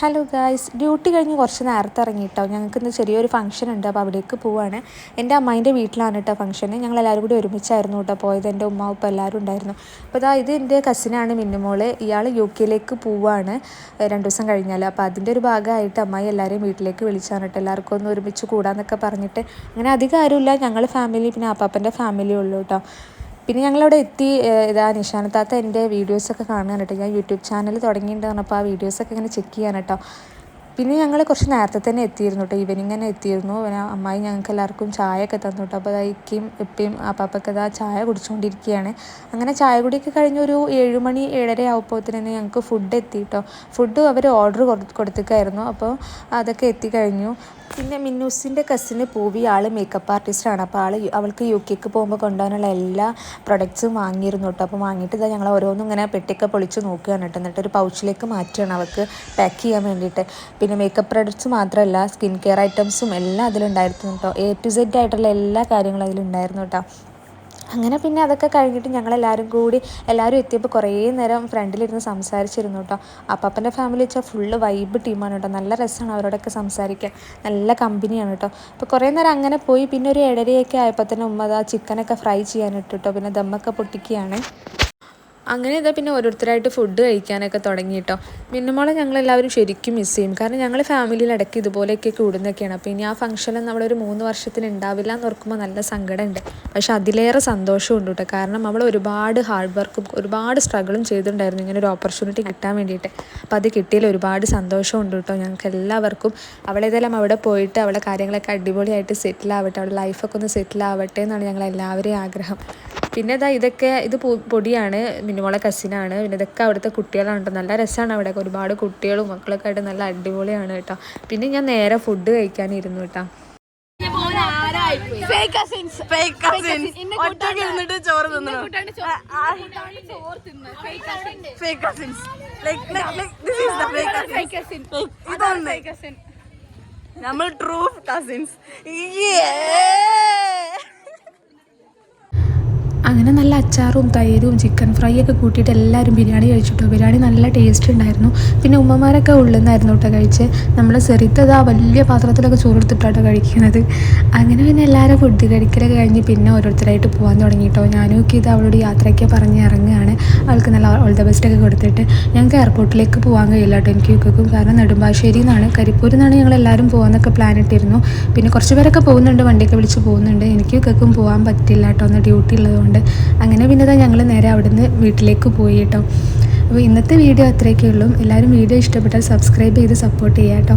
Hello guys duty കഴിഞ്ഞ് കുറച്ച് നേരത്തെ ഇറങ്ങിയിട്ടോ. ഞങ്ങൾക്ക് ഇന്ന് ചെറിയൊരു ഫംഗ്ഷൻ ഉണ്ട്. അപ്പോൾ അവിടേക്ക് പോവാണ്. എന്റെ അമ്മേന്റെ വീട്ടിലാണ് കേട്ടോ ഫംഗ്ഷൻ ഞങ്ങൾ എല്ലാവരും കൂടി ഒരുമിച്ചായിരുന്നു കേട്ടോ പോയത്. എന്റെ ഉമ്മ ഉപ്പ എല്ലാവരും ഉണ്ടായിരുന്നു. അപ്പോൾ അതാ ഇത് എന്റെ കസിനാണ് മിന്നുമോൾ. ഇയാൾ യു കെയിലേക്ക് പോവാണ് രണ്ട് ദിവസം കഴിഞ്ഞാൽ അപ്പോൾ അതിന്റെ ഒരു ഭാഗമായിട്ട് അമ്മായി എല്ലാവരെയും വീട്ടിലേക്ക് വിളിച്ചാണ് കേട്ടോ. എല്ലാവർക്കും ഒന്ന് ഒരുമിച്ച് കൂടാന്നൊക്കെ പറഞ്ഞിട്ട്. അങ്ങനെ അധികം ആരുമില്ല. ഞങ്ങൾ ഫാമിലി പിന്നെ അപ്പാപ്പന്റെ ഫാമിലി ഉള്ളൂ കേട്ടോ. പിന്നെ ഞങ്ങളവിടെ എത്തി ഇതാ നിഷാനത്താത്ത എന്റെ വീഡിയോസൊക്കെ കാണാൻ കേട്ടോ. ഞാൻ യൂട്യൂബ് ചാനൽ തുടങ്ങിയിട്ടുണ്ട് പറഞ്ഞപ്പോൾ ആ വീഡിയോസൊക്കെ ഇങ്ങനെ ചെക്ക് ചെയ്യാൻ കേട്ടോ. പിന്നെ ഞങ്ങൾ കുറച്ച് നേരത്തെ തന്നെ എത്തിയിരുന്നു കേട്ടോ ഈവനിങ് തന്നെ എത്തിയിരുന്നു. പിന്നെ അമ്മായി ഞങ്ങൾക്ക് എല്ലാവർക്കും ചായയൊക്കെ തന്നു കേട്ടോ അപ്പോൾ ഇക്കയും ഇപ്പയും അപ്പാപ്പൊക്കെ ഇതാ ചായ കുടിച്ചുകൊണ്ടിരിക്കുകയാണ് അങ്ങനെ ചായ കുടിയൊക്കെ കഴിഞ്ഞ് ഒരു ഏഴുമണി ഏഴര ആവുമ്പോഴത്തേന് ഞങ്ങൾക്ക് ഫുഡ് എത്തി കേട്ടോ ഫുഡ് അവർ ഓർഡർ കൊടുത്തിക്കായിരുന്നു. അപ്പോൾ അതൊക്കെ എത്തിക്കഴിഞ്ഞു പിന്നെ മിന്നൂസിന്റെ കസിന് പൂവി ആൾ മേക്കപ്പ് ആർട്ടിസ്റ്റാണ് അപ്പോൾ ആൾ അവൾക്ക് യു കെക്ക് പോകുമ്പോൾ കൊണ്ടുപോകാനുള്ള എല്ലാ പ്രൊഡക്ട്സും വാങ്ങിയിരുന്നു കേട്ടോ അപ്പോൾ വാങ്ങിയിട്ട് ഇതാ ഞങ്ങൾ ഓരോന്നും ഇങ്ങനെ പെട്ടിയൊക്കെ പൊളിച്ച് നോക്കുകയാണ് കേട്ടോ എന്നിട്ട് ഒരു പൗച്ചിലേക്ക് മാറ്റുകയാണ് അവൾക്ക് പാക്ക് ചെയ്യാൻ വേണ്ടിയിട്ട്. പിന്നെ മേക്കപ്പ് പ്രൊഡക്ട്സ് മാത്രമല്ല സ്കിൻ കെയർ ഐറ്റംസും എല്ലാം അതിലുണ്ടായിരുന്നു കേട്ടോ എ ടു സെഡ് ആയിട്ടുള്ള എല്ലാ കാര്യങ്ങളും അതിലുണ്ടായിരുന്നു കേട്ടോ അങ്ങനെ പിന്നെ അതൊക്കെ കഴിഞ്ഞിട്ട് ഞങ്ങളെല്ലാവരും കൂടി എല്ലാവരും എത്തിയപ്പോൾ കുറേ നേരം ഫ്രണ്ടിലിരുന്ന് സംസാരിച്ചിരുന്നു കേട്ടോ അപ്പപ്പന്റെ ഫാമിലി വെച്ചാൽ ഫുള്ള് വൈബ് ടീമാണ് കേട്ടോ നല്ല രസമാണ് അവരോടൊക്കെ സംസാരിക്കാൻ. നല്ല കമ്പനിയാണ് കേട്ടോ അപ്പോൾ കുറേ നേരം അങ്ങനെ പോയി. പിന്നെ ഒരു ഇടരയൊക്കെ ആയപ്പോൾ തന്നെ ഉമ്മ ആ ചിക്കനൊക്കെ ഫ്രൈ ചെയ്യാനിട്ട് കേട്ടോ പിന്നെ ദമ്മൊക്കെ പൊട്ടിക്കുകയാണ്. അങ്ങനെ ഇതാ പിന്നെ ഓരോരുത്തരായിട്ട് ഫുഡ് കഴിക്കാനൊക്കെ തുടങ്ങി കേട്ടോ മിന്നുമോളെ ഞങ്ങളെല്ലാവരും ശരിക്കും മിസ് ചെയ്യും. കാരണം ഞങ്ങൾ ഫാമിലിയിൽ ഇടയ്ക്ക് ഇതുപോലെയൊക്കെ കൂടുന്നൊക്കെയാണ്. അപ്പോൾ ഇനി ആ ഫംഗ്ഷനിൽ നമ്മളൊരു മൂന്ന് വർഷത്തിന് ഉണ്ടാവില്ല എന്ന് ഓർക്കുമ്പോൾ നല്ല സങ്കടമുണ്ട് പക്ഷെ അതിലേറെ സന്തോഷമുണ്ട് കേട്ടോ കാരണം അവൾ ഒരുപാട് ഹാർഡ് വർക്കും ഒരുപാട് സ്ട്രഗിളും ചെയ്തിട്ടുണ്ടായിരുന്നു. ഇങ്ങനെ ഒരു ഓപ്പർച്യൂണിറ്റി കിട്ടാൻ വേണ്ടിയിട്ട്. അപ്പോൾ അത് കിട്ടിയതിൽ ഒരുപാട് സന്തോഷമുണ്ട് കേട്ടോ ഞങ്ങൾക്ക് എല്ലാവർക്കും അവളേതെല്ലാം അവിടെ പോയിട്ട് അവളെ കാര്യങ്ങളൊക്കെ അടിപൊളിയായിട്ട് സെറ്റിൽ ആവട്ടെ. അവളുടെ ലൈഫൊക്കെ ഒന്ന് സെറ്റിൽ ആവട്ടെ എന്നാണ് ഞങ്ങൾ എല്ലാവരെയും ആഗ്രഹം. പിന്നെ ഇതാ ഇതൊക്കെ ഇത് പൊടിയാണ്. മിനിമോളെ കസിനാണ് പിന്നെ ഇതൊക്കെ അവിടുത്തെ കുട്ടികളാണ് കേട്ടോ നല്ല രസമാണ് അവിടെ ഒരുപാട് കുട്ടികളും മക്കളൊക്കെ ആയിട്ട് നല്ല അടിപൊളിയാണ് കേട്ടോ. പിന്നെ ഞാൻ നേരെ ഫുഡ് കഴിക്കാനിരുന്നു കേട്ടോ. നമ്മൾ ട്രൂ കസിൻസ് അങ്ങനെ നല്ല അച്ചാറും തൈരും ചിക്കൻ ഫ്രൈ ഒക്കെ കൂട്ടിയിട്ട് എല്ലാവരും ബിരിയാണി കഴിച്ചിട്ടു? ബിരിയാണി നല്ല ടേസ്റ്റ് ഉണ്ടായിരുന്നു. പിന്നെ ഉമ്മമാരൊക്കെ ഉള്ളിൽ നിന്നായിരുന്നു കേട്ടോ കഴിച്ച്. നമ്മൾ ചെറുത്തത് ആ വലിയ പാത്രത്തിലൊക്കെ ചോറെടുത്തിട്ടാണ് കഴിക്കുന്നത്. അങ്ങനെ പിന്നെ എല്ലാവരും ഫുഡ് കഴിക്കലൊക്കെ കഴിഞ്ഞ് പിന്നെ ഓരോരുത്തരായിട്ട് പോകാൻ തുടങ്ങി കേട്ടോ ഞാനൊക്കെ ഇത് അവളോട് യാത്രയ്ക്ക് പറഞ്ഞ് ഇറങ്ങുകയാണ്. അവൾക്ക് നല്ല ഓൾ ദ ബെസ്റ്റ് ഒക്കെ കൊടുത്തിട്ട്. ഞങ്ങൾക്ക് എയർപോർട്ടിലേക്ക് പോകാൻ കഴിയില്ല കേട്ടോ എനിക്ക് യുക്കും കാരണം നെടുമ്പാശ്ശേരി നിന്നാണ് കരിപ്പൂരിൽ നിന്നാണ് ഞങ്ങൾ എല്ലാവരും പോകാമെന്നൊക്കെ പ്ലാൻ ഇട്ടിരുന്നു. പിന്നെ കുറച്ച് പേരൊക്കെ പോകുന്നുണ്ട്. വണ്ടിയൊക്കെ വിളിച്ച് പോകുന്നുണ്ട്. എനിക്ക് കേൾക്കും പോകാൻ പറ്റില്ല കേട്ടോ ഒന്ന് ഡ്യൂട്ടി ഉള്ളതുകൊണ്ട്. അങ്ങനെ പിന്നെ ഞങ്ങൾ നേരെ അവിടുന്ന് വീട്ടിലേക്ക് പോയി കേട്ടോ. അപ്പോൾ ഇന്നത്തെ വീഡിയോ അത്രയൊക്കെ ഉള്ളൂ എല്ലാവരും വീഡിയോ ഇഷ്ടപ്പെട്ടാൽ സബ്സ്ക്രൈബ് ചെയ്ത് സപ്പോർട്ട് ചെയ്യാം കേട്ടോ.